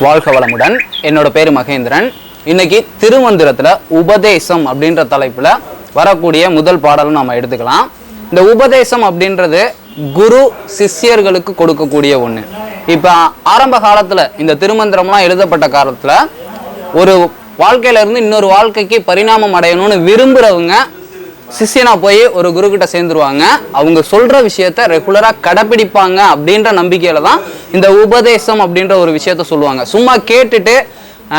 வாழ்க வளமுடன். என்னோட பேர் மகேந்திரன். இன்னைக்கு திருமந்திரத்தில் உபதேசம் அப்படின்ற தலைப்பில் வரக்கூடிய முதல் பாடலும் நம்ம எடுத்துக்கலாம். இந்த உபதேசம் அப்படின்றது குரு சிஷ்யர்களுக்கு கொடுக்கக்கூடிய ஒன்று இப்போ ஆரம்ப காலத்தில் இந்த திருமந்திரம்லாம் எழுதப்பட்ட காலத்தில் ஒரு வாழ்க்கையில இருந்து இன்னொரு வாழ்க்கைக்கு பரிணாமம் அடையணும்னு விரும்புகிறவங்க சிஷ்யனா போய் ஒரு குரு கிட்ட சேர்ந்துருவாங்க. அவங்க சொல்கிற விஷயத்த ரெகுலராக கடைப்பிடிப்பாங்க அப்படின்ற நம்பிக்கையில் தான் இந்த உபதேசம் அப்படின்ற ஒரு விஷயத்த சொல்லுவாங்க. சும்மா கேட்டுட்டு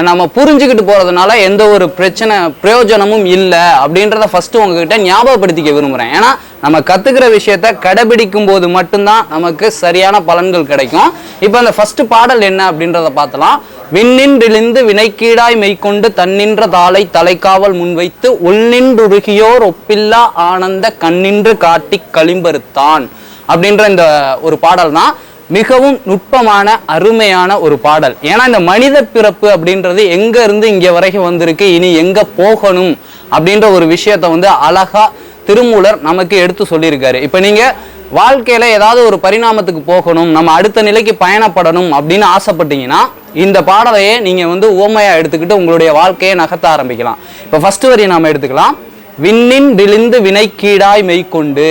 நம்ம புரிஞ்சுக்கிட்டு போகிறதுனால எந்த ஒரு பிரச்சனை பிரயோஜனமும் இல்லை அப்படின்றத ஃபஸ்ட்டு உங்ககிட்ட ஞாபகப்படுத்திக்க விரும்புகிறேன் ஏன்னா நம்ம கற்றுக்கிற விஷயத்த கடைபிடிக்கும் போது மட்டும்தான் நமக்கு சரியான பலன்கள் கிடைக்கும். இப்போ அந்த ஃபஸ்ட்டு பாடல் என்ன அப்படின்றத பார்த்தலாம். விண்ணின்றிழிந்து வினைக்கீடாய் மெய்க்கொண்டு தன்னின்ற தாளை தலைக்காவல் முன்வைத்து உள்நின்றுருகியோர் ஒப்பில்லா ஆனந்த கண்ணின்று காட்டி களிம்பருத்தான் அப்படின்ற இந்த ஒரு பாடல் தான் மிகவும் நுட்பமான அருமையான ஒரு பாடல். ஏன்னா இந்த மனித பிறப்பு அப்படின்றது எங்க இருந்து இங்க வரைக்கும் வந்திருக்கு இனி எங்க போகணும் அப்படின்ற ஒரு விஷயத்த வந்து அழகா திருமூலர் நமக்கு எடுத்து சொல்லியிருக்காரு. இப்போ நீங்க வாழ்க்கையில ஏதாவது ஒரு பரிணாமத்துக்கு போகணும் நம்ம அடுத்த நிலைக்கு பயணப்படணும் அப்படின்னு ஆசைப்பட்டீங்கன்னா இந்த பாடலையே நீங்கள் வந்து ஓமையாக எடுத்துக்கிட்டு உங்களுடைய வாழ்க்கையை நகர்த்த ஆரம்பிக்கலாம். இப்போ ஃபஸ்ட்டு வரி நாம் எடுத்துக்கலாம். விண்ணின் விழிந்து வினைக்கீடாய் மெய்க்கொண்டு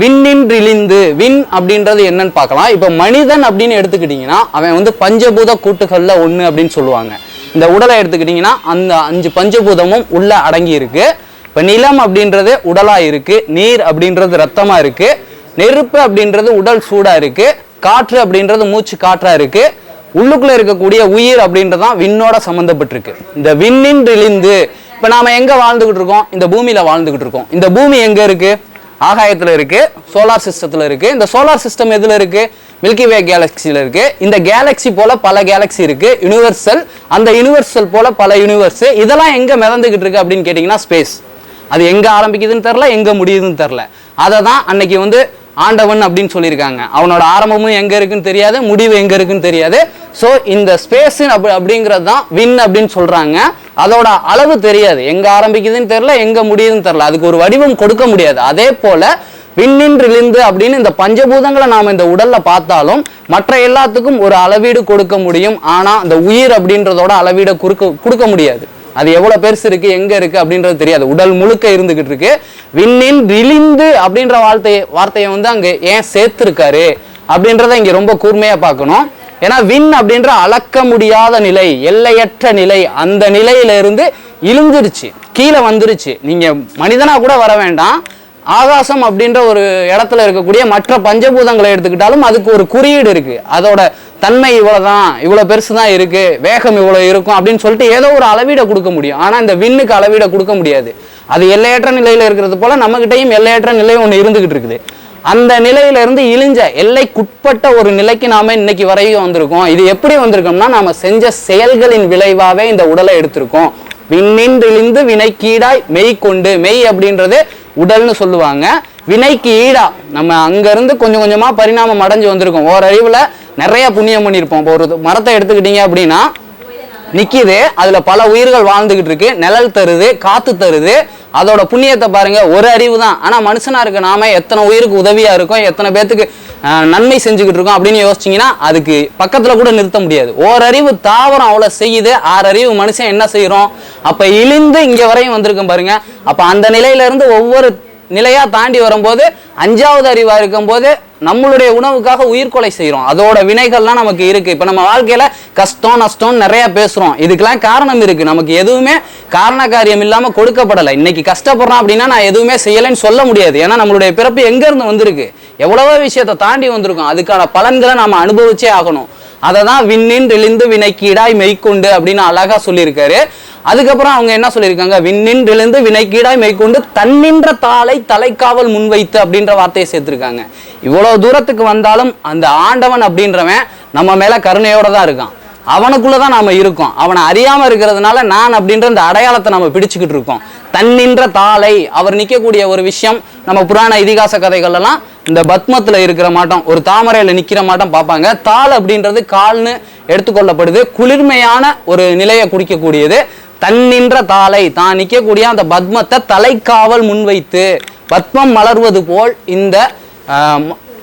விண்ணின்றிழிந்து விண் அப்படின்றது என்னன்னு பார்க்கலாம். இப்போ மனிதன் அப்படின்னு எடுத்துக்கிட்டிங்கன்னா அவன் வந்து பஞ்சபூத கூட்டுகளில் ஒன்று அப்படின்னு சொல்லுவாங்க. இந்த உடலை எடுத்துக்கிட்டிங்கன்னா அந்த அஞ்சு பஞ்சபூதமும் உள்ளே அடங்கி இருக்கு. இப்போ நிலம் அப்படின்றது உடலாக இருக்குது நீர் அப்படின்றது ரத்தமாக இருக்குது நெருப்பு அப்படின்றது உடல் சூடாக இருக்குது காற்று அப்படின்றது மூச்சு காற்றாக இருக்குது உள்ளுக்குள்ளே இருக்கக்கூடிய உயிர் அப்படின்றதான் விண்ணோட சம்மந்தப்பட்டிருக்கு இந்த விண்ணின்றிழிந்து இப்போ நாம் எங்கே வாழ்ந்துக்கிட்டு இருக்கோம்? இந்த பூமியில் வாழ்ந்துக்கிட்டு இருக்கோம். இந்த பூமி எங்கே இருக்குது ஆகாயத்தில் இருக்குது சோலார் சிஸ்டத்தில் இருக்குது இந்த சோலார் சிஸ்டம் எதில் இருக்குது மில்கி வே கேலக்சியில் இருக்குது இந்த கேலக்ஸி போல் பல கேலக்ஸி இருக்குது யுனிவர்சல் அந்த யுனிவர்சல் போல் பல யூனிவர்ஸ் இதெல்லாம் எங்கே மிதந்துக்கிட்டு இருக்குது அப்படின்னு கேட்டிங்கன்னா ஸ்பேஸ் அது எங்கே ஆரம்பிக்குதுன்னு தெரில எங்கே முடியுதுன்னு தெரில அதை தான் அன்னைக்கு வந்து ஆண்டவன் அப்படின்னு சொல்லியிருக்காங்க. அவனோட ஆரம்பமும் எங்கே இருக்குன்னு தெரியாது முடிவு எங்கே இருக்குன்னு தெரியாது. ஸோ இந்த ஸ்பேஸ் அப்படி அப்படிங்கிறது தான் வின் அப்படின்னு சொல்கிறாங்க அதோட அளவு தெரியாது. எங்கே ஆரம்பிக்குதுன்னு தெரில எங்கே முடியுதுன்னு தெரில அதுக்கு ஒரு வடிவம் கொடுக்க முடியாது. அதே போல் விண்ணின்றிலிந்து அப்படின்னு இந்த பஞ்சபூதங்களை நாம் இந்த உடலில் பார்த்தாலும் மற்ற எல்லாத்துக்கும் ஒரு அளவீடு கொடுக்க முடியும். ஆனால் அந்த உயிர் அப்படின்றதோட அளவீடை கொடுக்க கொடுக்க முடியாது. அது எவ்வளவு பெருசு இருக்கு எங்க இருக்கு அப்படின்றது தெரியாது. உடல் முழுக்க இருந்துகிட்டு இருக்கு. விண்ணின் விழிந்து அப்படின்ற வார்த்தையை வார்த்தையை வந்து அங்க ஏன் சேர்த்துருக்காரு அப்படின்றத இங்க ரொம்ப கூர்மையா பார்க்கணும். ஏன்னா விண் அப்படின்ற அளக்க முடியாத நிலை எல்லையற்ற நிலை அந்த நிலையில இருந்து இழுந்துருச்சு கீழே வந்துருச்சு. நீங்க மனிதனா கூட வர வேண்டாம். ஆகாசம் அப்படின்ற ஒரு இடத்துல இருக்கக்கூடிய மற்ற பஞ்சபூதங்களை எடுத்துக்கிட்டாலும் அதுக்கு ஒரு குறியீடு இருக்குது அதோட தன்மை இவ்வளவுதான் இவ்வளோ பெருசு தான் இருக்குது வேகம் இவ்வளோ இருக்கும் அப்படின்னு சொல்லிட்டு ஏதோ ஒரு அளவீடை கொடுக்க முடியும். ஆனால் இந்த விண்ணுக்கு அளவீடை கொடுக்க முடியாது. அது எல்லையற்ற நிலையில் இருக்கிறது போல் நம்மகிட்டயும் எல்லையற்ற நிலை ஒன்று இருந்துக்கிட்டு இருக்குது. அந்த நிலையிலிருந்து இழிஞ்ச எல்லைக்குட்பட்ட ஒரு நிலைக்கு நாம இன்னைக்கு வரையும் வந்திருக்கோம். இது எப்படி வந்திருக்கோம்னா நாம செஞ்ச செயல்களின் விளைவாவே இந்த உடலை எடுத்திருக்கோம். விண்ணின்றிழிந்து வினைக்கீடாய் மெய் கொண்டு மெய் அப்படின்றது உடல்னு சொல்லுவாங்க. வினைக்கு ஈடா. நம்ம அங்கேருந்து கொஞ்சம் கொஞ்சமாக பரிணாமம் அடைஞ்சு வந்திருக்கோம். ஓரறிவில் நிறைய புண்ணியம் பண்ணியிருப்போம். இப்போ ஒரு மரத்தை எடுத்துக்கிட்டீங்க அப்படின்னா நிற்கிது அதில் பல உயிர்கள் வாழ்ந்துக்கிட்டு இருக்கு. நிழல் தருது காற்று தருது. அதோட புண்ணியத்தை பாருங்க ஒரு அறிவு தான் ஆனால் மனுஷனாக இருக்க நாம எத்தனை உயிருக்கு உதவியாக இருக்கும் எத்தனை பேத்துக்கு நன்மை செஞ்சுக்கிட்டு இருக்கோம் அப்படின்னு யோசிச்சீங்கன்னா அதுக்கு பக்கத்தில் கூட நிறுத்த முடியாது. ஓரறிவு தாவரம் அவ்வளோ செய்யுது. ஆறறிவு மனுஷன் என்ன செய்கிறோம் அப்போ இழிந்து இங்கே வரையும் வந்திருக்கோம் பாருங்க. அப்போ அந்த நிலையிலேருந்து ஒவ்வொரு நிலையாக தாண்டி வரும்போது அஞ்சாவது அறிவாக இருக்கும்போது நம்மளுடைய உணவுக்காக உயிர்கொலை செய்கிறோம் அதோட வினைகள்லாம் நமக்கு இருக்குது இப்போ நம்ம வாழ்க்கையில் கஷ்டம் நஷ்டம் நிறையா பேசுகிறோம் இதுக்கெல்லாம் காரணம் இருக்குது நமக்கு எதுவுமே காரண காரியம் இல்லாமல் கொடுக்கப்படலை. இன்னைக்கு கஷ்டப்படுறோம் அப்படின்னா நான் எதுவுமே செய்யலைன்னு சொல்ல முடியாது. ஏன்னா நம்மளுடைய பிறப்பு எங்கேருந்து வந்திருக்கு? எவ்வளவோ விஷயத்தை தாண்டி வந்திருக்கோம். அதுக்கான பலன்களை நாம் அனுபவிச்சே ஆகணும். அதை தான் விண்ணின் தெளிந்து வினைக்கீடாய் மெய்க்கொண்டு அப்படின்னு அழகா சொல்லியிருக்காரு. அதுக்கப்புறம் அவங்க என்ன சொல்லியிருக்காங்க? விண்ணின் வினைக்கீடாய் மெய்க்கொண்டு தன்னின்ற தாளை தலைக்காவல் முன்வைத்து அப்படின்ற வார்த்தையை சேர்த்துருக்காங்க. இவ்வளவு தூரத்துக்கு வந்தாலும் அந்த ஆண்டவன் அப்படின்றவன் நம்ம மேல கருணையோட தான் இருக்கான். அவனுக்குள்ள தான் நாம இருக்கோம். அவனை அறியாம இருக்கிறதுனால நான் அப்படின்ற இந்த அடையாளத்தை நம்ம பிடிச்சுக்கிட்டு இருக்கோம். தன்னின்ற தாளை அவர் நிற்கக்கூடிய ஒரு விஷயம் நம்ம புராண இதிகாச கதைகள்லாம் இந்த பத்மத்தில் இருக்கிற மாட்டம் ஒரு தாமரையில் நிற்கிற மாட்டம் பார்ப்பாங்க. தாள் அப்படின்றது கால்னு எடுத்துக்கொள்ளப்படுது. குளிர்மையான ஒரு நிலையை குடிக்கக்கூடியது. தன்னின்ற தாளை தான் நிற்கக்கூடிய அந்த பத்மத்தை தலைக்காவல் முன்வைத்து பத்மம் மலர்வது போல் இந்த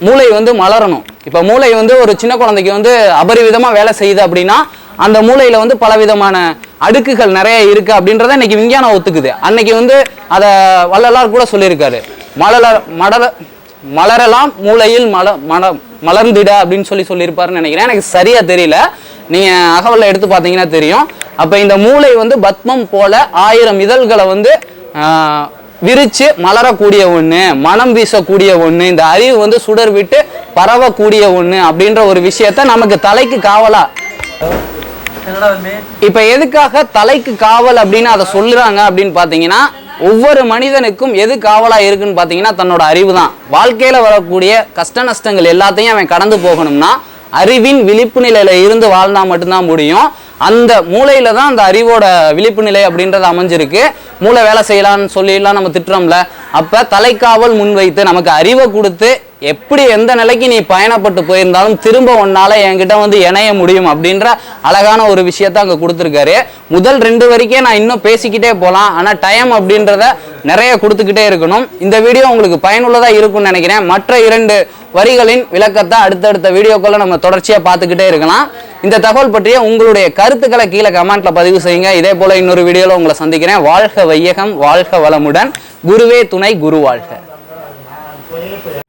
மூளை வந்து மலரணும். இப்போ மூளை வந்து ஒரு சின்ன குழந்தைக்கு வந்து அபரிவிதமாக வேலை செய்யுது அப்படின்னா அந்த மூளையில் வந்து பலவிதமான அடுக்குகள் நிறைய இருக்கு அப்படின்றத இன்னைக்கு விஞ்ஞானம் ஒத்துக்குது. அன்னைக்கு வந்து அதை வள்ளலார் கூட சொல்லியிருக்காரு. மலர மடல மலரலாம் மூளையில் மல மல மலர்ந்திட அப்படின்னு சொல்லி சொல்லியிருப்பாருன்னு நினைக்கிறேன். எனக்கு சரியா தெரியல. நீங்க அகவலை எடுத்து பார்த்தீங்கன்னா தெரியும். அப்ப இந்த மூளை வந்து பத்மம் போல ஆயிரம் இதழ்களை வந்து விரிச்சு மலரக்கூடிய ஒண்ணு மனம் வீசக்கூடிய ஒண்ணு இந்த அறிவு வந்து சுடர் விட்டு பரவக்கூடிய ஒண்ணு அப்படின்ற ஒரு விஷயத்த நமக்கு தலைக்கு காவலா? இப்ப எதுக்காக தலைக்கு காவல் அப்படின்னு அதை சொல்லுறாங்க அப்படின்னு பாத்தீங்கன்னா ஒவ்வொரு மனிதனுக்கும் எது காவலாக இருக்குன்னு பார்த்தீங்கன்னா தன்னோட அறிவு தான் வாழ்க்கையில் வரக்கூடிய கஷ்ட நஷ்டங்கள் எல்லாத்தையும் அவன் கடந்து போகணும்னா அறிவின் விழிப்பு நிலையில் இருந்து வாழ்ந்தால் மட்டும்தான் முடியும். அந்த மூளையில தான் அந்த அறிவோட விழிப்பு நிலை அப்படின்றது அமைஞ்சிருக்கு. மூளை வேலை செய்யலாம்னு சொல்லிலாம் நம்ம திட்டுறோம்ல. அப்ப தலைக்காவல் முன்வைத்து நமக்கு அறிவை கொடுத்து எப்படி எந்த நிலைக்கு நீ பயணப்பட்டு போயிருந்தாலும் திரும்ப உன்னால் என்கிட்ட வந்து இணைய முடியும் அப்படின்ற அழகான ஒரு விஷயத்த அங்க கொடுத்துருக்காரு. முதல் ரெண்டு வரைக்கும் நான் இன்னும் பேசிக்கிட்டே போகலாம் ஆனா டைம் அப்படின்றத நிறைய கொடுத்துக்கிட்டே இருக்கணும். இந்த வீடியோ உங்களுக்கு பயனுள்ளதா இருக்கும்னு நினைக்கிறேன். மற்ற இரண்டு வரிகளின் விளக்கத்தை அடுத்தடுத்த வீடியோக்குள்ளே நம்ம தொடர்ச்சியா பார்த்துக்கிட்டே இருக்கலாம். இந்த தகவல் பற்றிய உங்களுடைய கருத்துக்களை கீழே கமெண்ட்ல பதிவு செய்யுங்க. இதே போல இன்னொரு வீடியோவில் உங்களை சந்திக்கிறேன். வாழ்க வையகம் வாழ்க வளமுடன். குருவே துணை குரு வாழ்க.